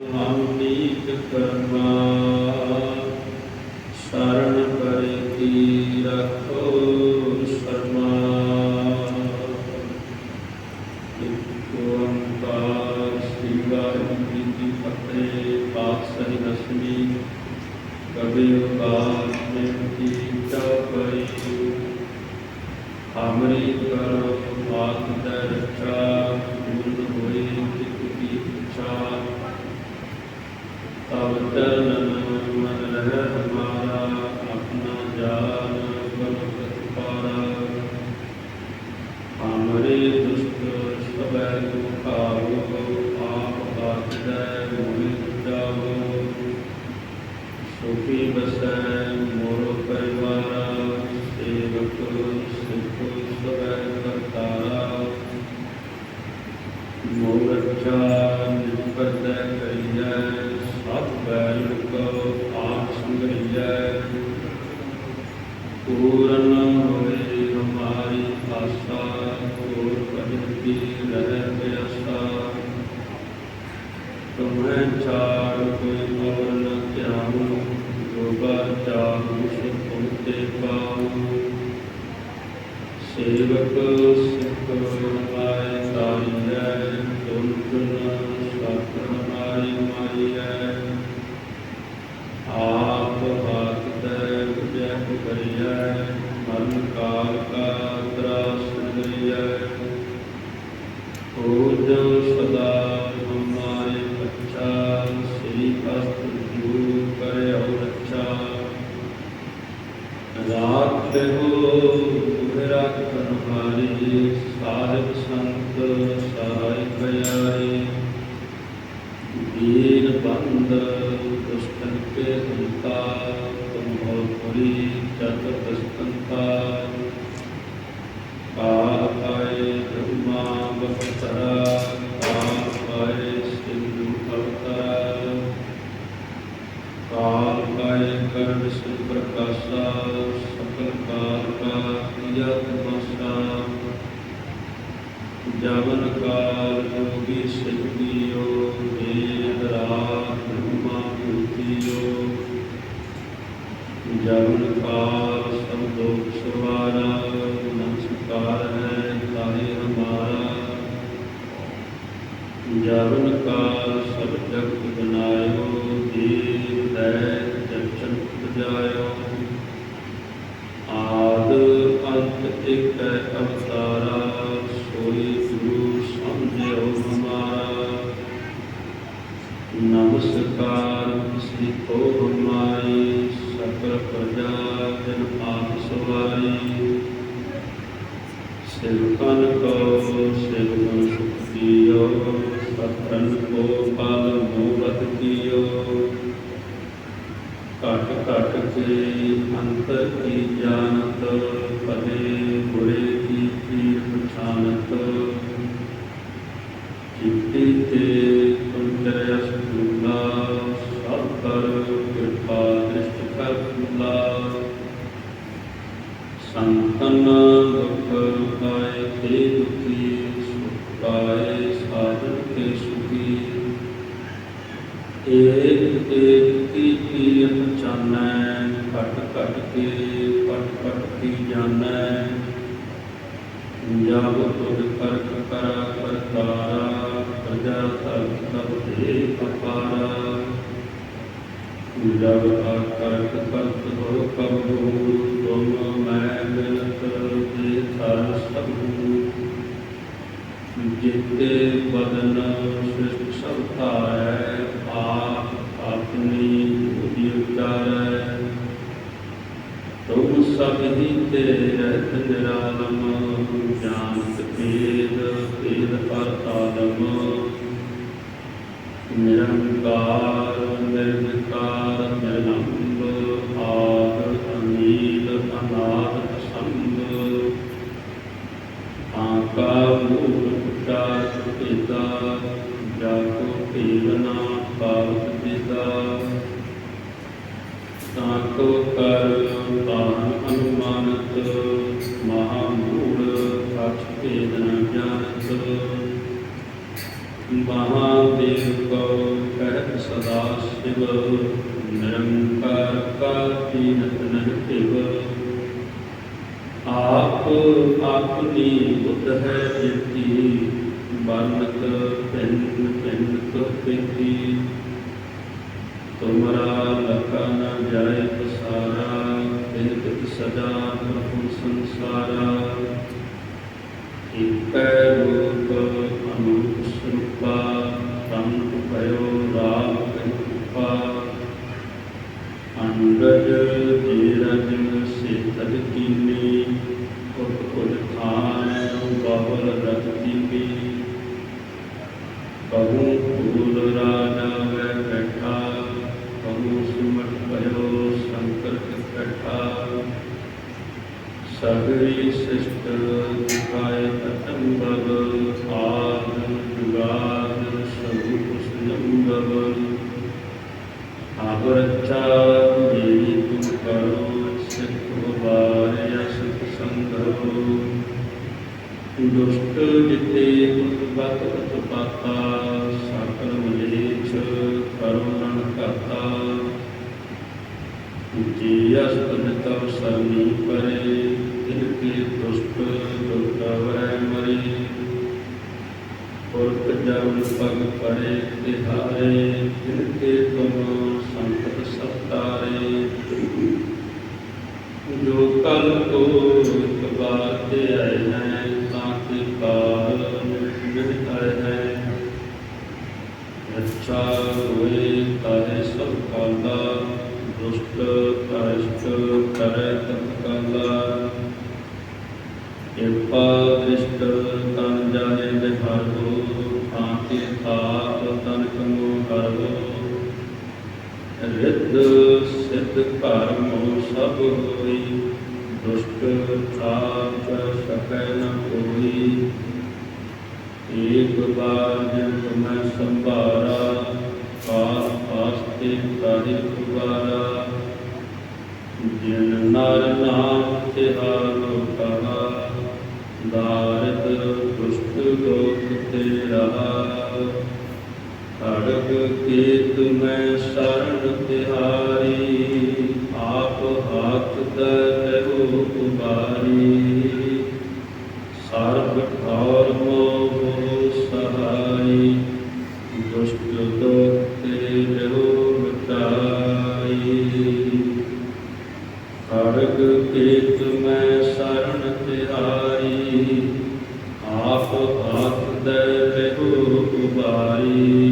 ਹਮਨੀਕ ਕਰਮਾ ਸ਼ਰਨ ਪਰੇ ਕੀ ਰੱਖੋ ਸ਼ਰਮਾ ਇਕ ਸ੍ਰੀ ਵਾਹਿਗੁਰੂ ਜੀ ਫਤਿਹ ਪਾਤਸ਼ਾਹੀ ਰਸ਼ਮੀ ਕਬੀਰ ਬਾਤ ਨੇ ਕੀ ਚਪਈ ਹਮਰੀ ਕਰੋ ਮਾਤ ਦਾ ਰੱਖਾ ਗੁਰ ਹੋਏ ਜਿਤ ਕੀ ਇੱਛਾ ਤਬ ਚਰਨ ਮਨ ਰਹਿ ਹਮਾਰਾ ਆਪਣਾ ਜਾਨ ਬਲ ਪ੍ਰਤਪਾਰਾ ਹਮਰੇ ਦੁਸ਼ਟ ਸਬੈ ਦੁਖਾਵੋ ਆਪ ਬਾਤੈ ਮੋਹਿ ਜਾਵੋ ਸੁਖੀ ਬਸੈ ਮੋਰ ਪਰਿਵਾਰਾ ਸੇਵਕ ਸਿਖ ਸਬੈ ਕਰਤਾਰਾ ਮੋਰ ਰੱਖਿਆ ਨਿਪਰਦੈ ਕਰੀਐ ਸਭ ਕੋ ਆਪ ਸੰਗਰੀਐ ਪੂਰਨ ਹੋਏ ਹਮਾਰੀ ਆਸਾ ਹੋਰ ਭਜਨ ਰਹਿ ਬਿਆਸਾ ਤੁਮੈ ਚਾਰ ਕੋਈ ਔਰ ਨ ਧਿਆਨ ਜੋਗਾ ਚਾਰ ਮੁਖ ਪਹੁੰਚੇ ਪਾਉ ਸੇਵਕ ਸਿੱਖ ਆਪ ਹਾਥ ਤੈ ਵਿਜੈ ਕਰੀਐ ਕਾਲ ਕਾ ਤਰਾਸ ਲਈਐ ਪੂਜ ਸਦਾ ਹਮਾਰੇ ਬੱਚਾ ਸ੍ਰੀ ਅਸਤ ਜੂ ਕਰੇ ਹੋ ਰੱਛਾ ਰਾਤ ਹੋ ਮੇਰਾ ਕਰਮਾਰੀ ਸਾਹਿਬ ਸੰਤ ਸਹਾਇ ਪਿਆਰੀ ਦੀਨ ਬੰਦ ਦੁਸ਼ਟਨ ਕੇ ਹੰਤਾ ਹੋ ਪੁਰੀ ਜਤ ਦਸਤੰਤਾ ਕਾਲ ਬ੍ਰਹਮਾ ਬਖਤਰਾ ਕਾਲ ਸਿੰਧੂ ਅਵਤਾਰ ਕਾਲ ਆਏ ਕਰ ਪ੍ਰਕਾਸ਼ਾ ਸਕਲ ਕਾਲ ਕਾ ਕੀਆ ਤਮਸਾ ਜਵਨ ਕਾਲ ਜੋਗੀ ਸਿੱਧੀਓ ਵੇਦ ਬ੍ਰਹਮਾ ਭੂਤੀਓ ਜਵਨ ਕਾਲ ਸਭ ਲੋਕ ਸਵਾਰਾ ਨਮਸਕਾਰ ਹੈ ਤਾਰੇ ਹਮਾਰਾ ਜਵਨ ਕਾਲ ਸਭ ਜਗਤ ਬਨਾਇਓ ਜੀਵ ਦੈ ਜਚਨ ਪੁਜਾਇਓ ਆਦ ਅੰਤ ਇਕ ਅਵਤਾਰਾ ਸੋਈ ਗੁਰੂ ਸਮਝਿਓ ਹਮਾਰਾ। ਨਮਸਕਾਰ, ਸ੍ਰੀ ਕੋ ਸਕਲ ਪ੍ਰਜਾ ਜਨ ਆਪ ਸਵਾਰੀ ਸਿਵਕਨ ਕੋ ਸਿਵਕਨ ਸੁਖ ਸਤਨ ਕੋ ਪਾਲ ਮੋਹਤ ਕੀਓ ਘਟ ਘਟ ਕੇ ਅੰਤਰ ਕੀ ਜਾਣਤ ਸੰਤਨ ਦੁਖ ਪਾਏ ਤੇ ਦੁਖੀ ਸੁਖ ਪਾਏ ਸਾਧਨ ਕੇ ਸੁਖੀ। ਏਕ ਏਕ ਕੀ ਕੀ ਪਛਾਨੈ, ਘਟ ਘਟ ਕੇ ਪਟ ਪਟ ਕੀ ਜਾਣੈ। ਜਬ ਤੁਧ ਕਰਕ ਕਰਾ ਕਰਤਾਰਾ, ਪ੍ਰਜਾ ਧਰ ਤਬ ਦੇ ਅਪਾਰਾ ਜਬ ਆ ਕਰਕ ਕਰਤ ਹੋ ਕਬ ਤੁਮ ਕਹਿ ਸਜੀਵ ਨਿਰੰਕਾਰ ਕਾ ਤੀਨਤ ਨਹਿ ਭਿਵ ਆਪ ਆਪਨੀ ਬੁੱਧ ਹੈ ਜਿਤੀ ਬਾਲਕ ਭਿੰਨ ਭਿੰਨ ਕੋ ਪੇਤੀ ਤੁਮਰਾ ਲਖਾ ਨ ਜਾਏ ਪਸਾਰਾ ਤਿਨ ਤਿਤ ਸਦਾ ਪ੍ਰਭੂ ਸੰਸਾਰਾ। ਇਕੈ ਰੂਪ ਅਨੂਪ ਸਰੂਪਾ ਕਹੂੰ ਦੁਸ਼ਟ ਜਿਤੇ ਉਤਪਤ ਉਤਪਾਤਾ ਸਕਲ ਮਲੇਛ ਕਰੁਣਨ ਕਰਤਾ। ਜੀ ਅਸਤਨ ਤਵ ਸਰਨੀ ਪਰੇ, ਤਿਨ ਕੇ ਦੁਸ਼ਟ ਦੁਰਗਵੈ ਮਰੇ। ਪੁਰਖ ਜਨ ਪਗ ਪਰੇ ਤਿਹਾਰੇ ਤਿਨ ਕੇ ਤੁਮ ਸੰਕਟ ਸਤਾਰੇ ਜੋ ਕਲ ਕੋ ਇੱਕ ਆਏ ਹੈ ਕਾਲ ਮਿਟ ਆਏ ਹੈ ਅੱਛਾ ਹੋਏ ਤਾਰੇ ਸਭ ਕਾਲਾ ਦੁਸ਼ਟ ਭ੍ਰਸ਼ਟ ਕਰੈ ਤਤ ਕਾਲਾ ਕਿਰਪਾ ਦ੍ਰਿਸ਼ਟ ਤਨ ਜਾਏ ਬਿਹਾਰੋ ਤਾਂ ਕਿ ਥਾਪ ਤਨ ਕਮੋ ਹਰੋ ਰਿੱਧ ਸਿੱਧ ਧਰਮ ਸਭ ਹੋਈ ਦੁਸ਼ਟ ਥਾਪ ਸਕੈ ਨ ਕੋਈ ਏਕ ਬਾਰ ਜਗ ਮੈਂ ਸੰਭਾਰਾ ਪਾਸ ਪਾਸ ਤੇ ਤਾਹਿ ਕੁਵਾਰਾ ਜਿਨ ਨਰ ਨਾਮ ਤਿਹਾਰੋ ਕਹਾ ਦਾਰਿਦ ਦੁਸ਼ਟ ਲੋਕ ਤੇ ਰਹਾ ਖੜਗ ਕੇਤ ਮੈਂ ਸ਼ਰਨ ਤਿਹਾਰੀ, ਆਪ ਹਾਥ ਦਰਹੁ ਉਬਾਰੀ ਸਰਬ ਠੌਰ ਰਹੋ